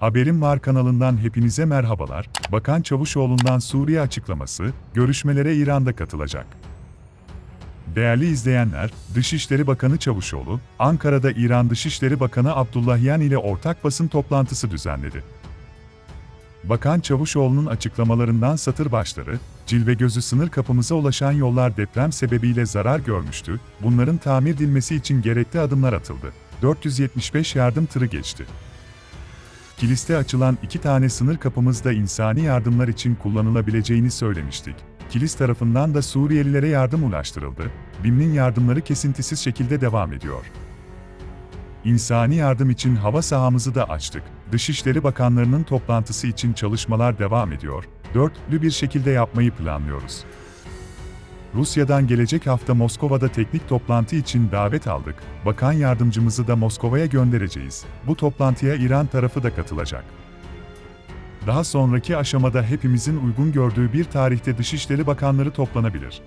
Haberim Var kanalından hepinize merhabalar. Bakan Çavuşoğlu'ndan Suriye açıklaması, görüşmelere İran'da katılacak. Değerli izleyenler, Dışişleri Bakanı Çavuşoğlu, Ankara'da İran Dışişleri Bakanı Abdullahyan ile ortak basın toplantısı düzenledi. Bakan Çavuşoğlu'nun açıklamalarından satır başları, cilve gözü sınır kapımıza ulaşan yollar deprem sebebiyle zarar görmüştü, bunların tamir edilmesi için gerekli adımlar atıldı. 475 yardım tırı geçti. Kilis'te açılan iki tane sınır kapımızda insani yardımlar için kullanılabileceğini söylemiştik. Kilis tarafından da Suriyelilere yardım ulaştırıldı. BİM'in yardımları kesintisiz şekilde devam ediyor. İnsani yardım için hava sahamızı da açtık. Dışişleri Bakanlarının toplantısı için çalışmalar devam ediyor. Dörtlü bir şekilde yapmayı planlıyoruz. Rusya'dan gelecek hafta Moskova'da teknik toplantı için davet aldık. Bakan yardımcımızı da Moskova'ya göndereceğiz. Bu toplantıya İran tarafı da katılacak. Daha sonraki aşamada hepimizin uygun gördüğü bir tarihte Dışişleri Bakanları toplanabilir.